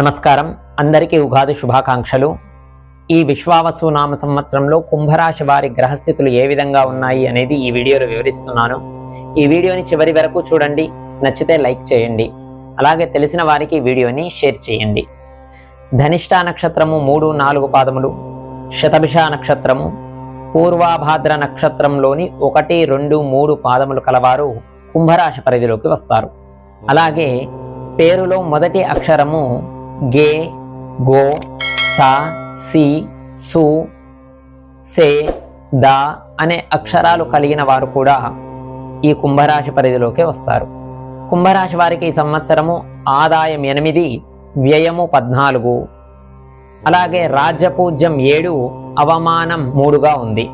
నమస్కారం. అందరికీ ఉగాది శుభాకాంక్షలు. ఈ విశ్వావసు నామ సంవత్సరంలో కుంభరాశి వారి గ్రహస్థితులు ఏ విధంగా ఉన్నాయి అనేది ఈ వీడియోలో వివరిస్తున్నాను. ఈ వీడియోని చివరి వరకు చూడండి నచ్చితే లైక్ చేయండి అలాగే తెలిసిన వారికి వీడియోని షేర్ చేయండి. ధనిష్ట నక్షత్రము మూడు నాలుగు పాదములు శతభిష నక్షత్రము పూర్వాభాద్ర నక్షత్రంలోని ఒకటి రెండు మూడు పాదములు కలవారు కుంభరాశి పరిధిలోకి వస్తారు. అలాగే పేరులో మొదటి అక్షరము గే గో సా సి సు సే ద అనే అక్షరాలు కలిగిన వారు కూడా ఈ కుంభరాశి పరిధిలోకి వస్తారు. కుంభరాశి వారికి ఈ సంవత్సరము ఆదాయం ఎనిమిది వ్యయము పద్నాలుగు. అలాగే రాజ్యపూజ్యం ఏడు అవమానం మూడుగా ఉంది.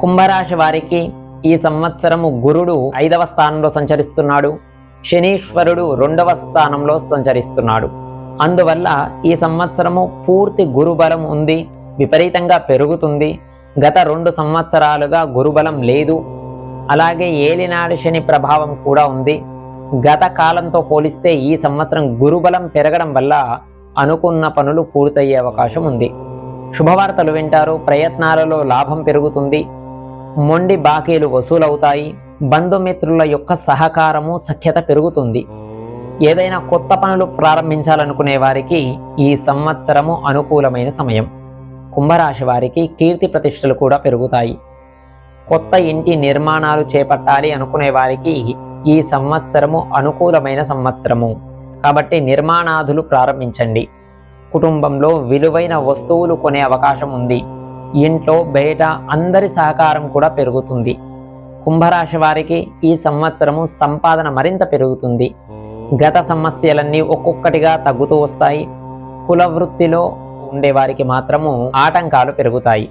కుంభరాశి వారికి ఈ సంవత్సరము గురుడు ఐదవ స్థానంలో సంచరిస్తున్నాడు. శనీశ్వరుడు రెండవ స్థానంలో సంచరిస్తున్నాడు. అందువల్ల ఈ సంవత్సరము పూర్తి గురుబలం ఉంది విపరీతంగా పెరుగుతుంది. గత రెండు సంవత్సరాలుగా గురుబలం లేదు. అలాగే ఏలినాడు శని ప్రభావం కూడా ఉంది. గత కాలంతో పోలిస్తే ఈ సంవత్సరం గురుబలం పెరగడం వల్ల అనుకున్న పనులు పూర్తయ్యే అవకాశం ఉంది. శుభవార్తలు వింటారు ప్రయత్నాలలో లాభం పెరుగుతుంది. మొండి బాకీలు వసూలవుతాయి. బంధుమిత్రుల యొక్క సహకారము సఖ్యత పెరుగుతుంది. ఏదైనా కొత్త పనులు ప్రారంభించాలనుకునే వారికి ఈ సంవత్సరము అనుకూలమైన సమయం. కుంభరాశి వారికి కీర్తి ప్రతిష్టలు కూడా పెరుగుతాయి. కొత్త ఇంటి నిర్మాణాలు చేపట్టాలి అనుకునే వారికి ఈ సంవత్సరము అనుకూలమైన సంవత్సరము. కాబట్టి నిర్మాణాదులు ప్రారంభించండి. కుటుంబంలో విలువైన వస్తువులు కొనే అవకాశం ఉంది. ఇంట్లో బయట అందరి సహకారం కూడా పెరుగుతుంది. కుంభరాశి వారికి ఈ సంవత్సరము సంపాదన మరింత పెరుగుతుంది. గత సమస్యలన్నీ ఒక్కొక్కటిగా తగ్గుతూ వస్తాయి. కుల వృత్తిలో ఉండే వారికి మాత్రము ఆటంకాలు పెరుగుతాయి.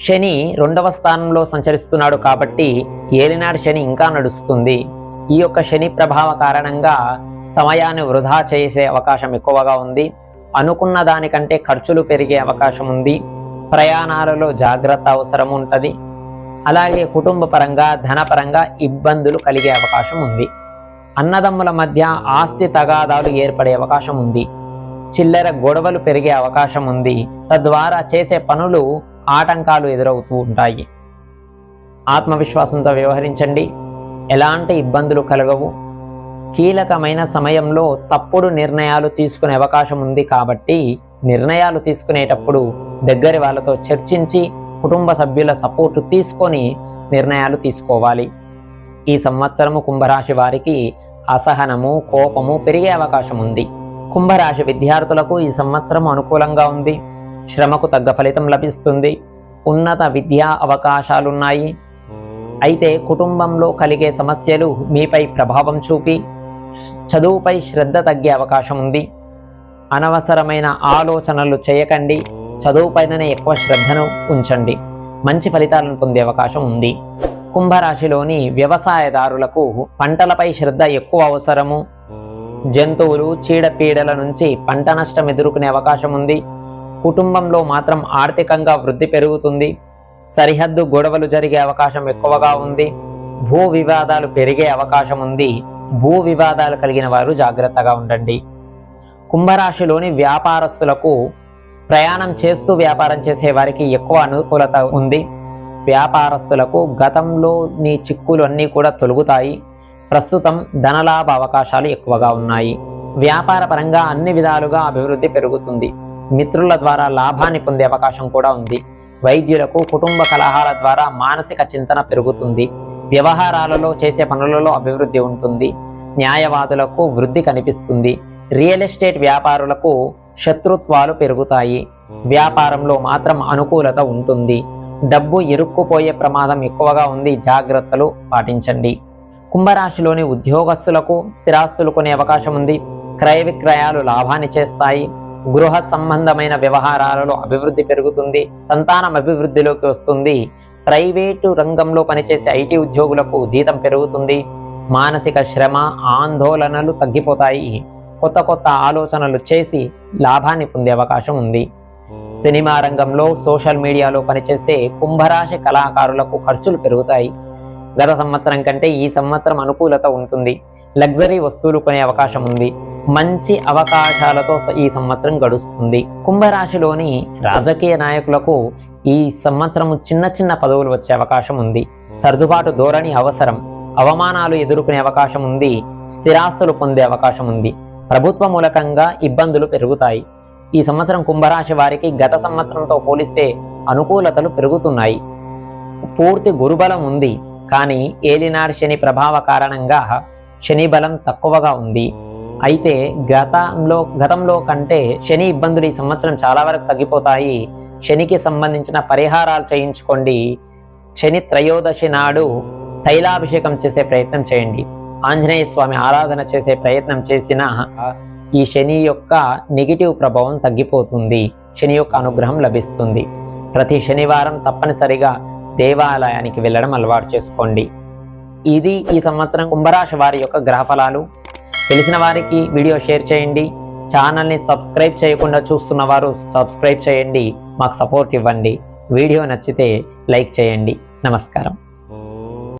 శని రెండవ స్థానంలో సంచరిస్తున్నాడు కాబట్టి ఏలినాడు శని ఇంకా నడుస్తుంది. ఈ యొక్క శని ప్రభావ కారణంగా సమయాన్ని వృధా చేసే అవకాశం ఎక్కువగా ఉంది. అనుకున్న దానికంటే ఖర్చులు పెరిగే అవకాశం ఉంది. ప్రయాణాలలో జాగ్రత్త అవసరం ఉంటుంది. అలాగే కుటుంబ పరంగా ధనపరంగా ఇబ్బందులు కలిగే అవకాశం ఉంది. అన్నదమ్ముల మధ్య ఆస్తి తగాదాలు ఏర్పడే అవకాశం ఉంది. చిల్లర గొడవలు పెరిగే అవకాశం ఉంది. తద్వారా చేసే పనులు ఆటంకాలు ఎదురవుతూ ఉంటాయి. ఆత్మవిశ్వాసంతో వ్యవహరించండి. ఎలాంటి ఇబ్బందులు కలగవు. కీలకమైన సమయంలో తప్పుడు నిర్ణయాలు తీసుకునే అవకాశం ఉంది కాబట్టి నిర్ణయాలు తీసుకునేటప్పుడు దగ్గరి వాళ్ళతో చర్చించి కుటుంబ సభ్యుల సపోర్టు తీసుకొని నిర్ణయాలు తీసుకోవాలి. ఈ సంవత్సరము కుంభరాశి వారికి అసహనము కోపము పెరిగే అవకాశం ఉంది. కుంభరాశి విద్యార్థులకు ఈ సంవత్సరం అనుకూలంగా ఉంది. శ్రమకు తగ్గ ఫలితం లభిస్తుంది. ఉన్నత విద్యా అవకాశాలున్నాయి. అయితే కుటుంబంలో కలిగే సమస్యలు మీపై ప్రభావం చూపి చదువుపై శ్రద్ధ తగ్గే అవకాశం ఉంది. అనవసరమైన ఆలోచనలు చేయకండి. చదువుపైననే ఎక్కువ శ్రద్ధను ఉంచండి. మంచి ఫలితాలను పొందే అవకాశం ఉంది. కుంభరాశిలోని వ్యవసాయదారులకు పంటలపై శ్రద్ధ ఎక్కువ అవసరము. జంతువులు చీడపీడల నుంచి పంట నష్టం ఎదుర్కొనే అవకాశం ఉంది. కుటుంబంలో మాత్రం ఆర్థికంగా వృద్ధి పెరుగుతుంది. సరిహద్దు గొడవలు జరిగే అవకాశం ఎక్కువగా ఉంది. భూ వివాదాలు పెరిగే అవకాశం ఉంది. భూ వివాదాలు కలిగిన వారు జాగ్రత్తగా ఉండండి. కుంభరాశిలోని వ్యాపారస్తులకు ప్రయాణం చేస్తూ వ్యాపారం చేసే వారికి ఎక్కువ అనుకూలత ఉంది. వ్యాపారస్తులకు గతంలోని చిక్కులు అన్నీ కూడా తొలుగుతాయి. ప్రస్తుతం ధనలాభ అవకాశాలు ఎక్కువగా ఉన్నాయి. వ్యాపార పరంగా అన్ని విధాలుగా అభివృద్ధి పెరుగుతుంది. మిత్రుల ద్వారా లాభాన్ని పొందే అవకాశం కూడా ఉంది. వైద్యులకు కుటుంబ కలహాల ద్వారా మానసిక చింతన పెరుగుతుంది. వ్యవహారాలలో చేసే పనులలో అభివృద్ధి ఉంటుంది. న్యాయవాదులకు వృద్ధి కనిపిస్తుంది. రియల్ ఎస్టేట్ వ్యాపారులకు శత్రుత్వాలు పెరుగుతాయి. వ్యాపారంలో మాత్రం అనుకూలత ఉంటుంది. డబ్బు ఇరుక్కుపోయే ప్రమాదం ఎక్కువగా ఉంది. జాగ్రత్తలు పాటించండి. కుంభరాశిలోని ఉద్యోగస్తులకు స్థిరాస్తులు కొనే అవకాశం ఉంది. క్రయ విక్రయాలు లాభాన్ని చేస్తాయి. గృహ సంబంధమైన వ్యవహారాలలో అభివృద్ధి పెరుగుతుంది. సంతానం అభివృద్ధిలోకి వస్తుంది. ప్రైవేటు రంగంలో పనిచేసే ఐటీ ఉద్యోగులకు జీతం పెరుగుతుంది. మానసిక శ్రమ ఆందోళనలు తగ్గిపోతాయి. కొత్త కొత్త ఆలోచనలు చేసి లాభాన్ని పొందే అవకాశం ఉంది. సినిమా రంగంలో సోషల్ మీడియాలో పనిచేసే కుంభరాశి కళాకారులకు ఖర్చులు పెరుగుతాయి. గత సంవత్సరం కంటే ఈ సంవత్సరం అనుకూలత ఉంటుంది. లగ్జరీ వస్తువులు కొనే అవకాశం ఉంది. మంచి అవకాశాలతో ఈ సంవత్సరం గడుస్తుంది. కుంభరాశిలోని రాజకీయ నాయకులకు ఈ సంవత్సరం చిన్న చిన్న పదవులు వచ్చే అవకాశం ఉంది. సర్దుబాటు ధోరణి అవసరం. అవమానాలు ఎదుర్కొనే అవకాశం ఉంది. స్థిరాస్తులు పొందే అవకాశం ఉంది. ప్రభుత్వ మూలకంగా ఇబ్బందులు పెరుగుతాయి. ఈ సంవత్సరం కుంభరాశి వారికి గత సంవత్సరంతో పోలిస్తే అనుకూలతలు పెరుగుతున్నాయి. పూర్తి గురుబలం ఉంది. కానీ ఏలినార్ శని ప్రభావ కారణంగా శని బలం తక్కువగా ఉంది. అయితే గతంలో గతంలో కంటే శని ఇబ్బందులు ఈ సంవత్సరం చాలా వరకు తగ్గిపోతాయి. శనికి సంబంధించిన పరిహారాలు చేయించుకోండి. శని త్రయోదశి నాడు తైలాభిషేకం చేసే ప్రయత్నం చేయండి. ఆంజనేయ స్వామి ఆరాధన చేసే ప్రయత్నం చేసిన ఈ శని యొక్క నెగిటివ్ ప్రభావం తగ్గిపోతుంది. శని యొక్క అనుగ్రహం లభిస్తుంది. ప్రతి శనివారం తప్పనిసరిగా దేవాలయానికి వెళ్ళడం అలవాటు చేసుకోండి. ఇది ఈ సంవత్సరం కుంభరాశి వారి యొక్క గ్రహ ఫలాలు తెలిసిన వారికి వీడియో షేర్ చేయండి. ఛానల్ని సబ్స్క్రైబ్ చేయకుండా చూస్తున్న వారు సబ్స్క్రైబ్ చేయండి. మాకు సపోర్ట్ ఇవ్వండి. వీడియో నచ్చితే లైక్ చేయండి. నమస్కారం.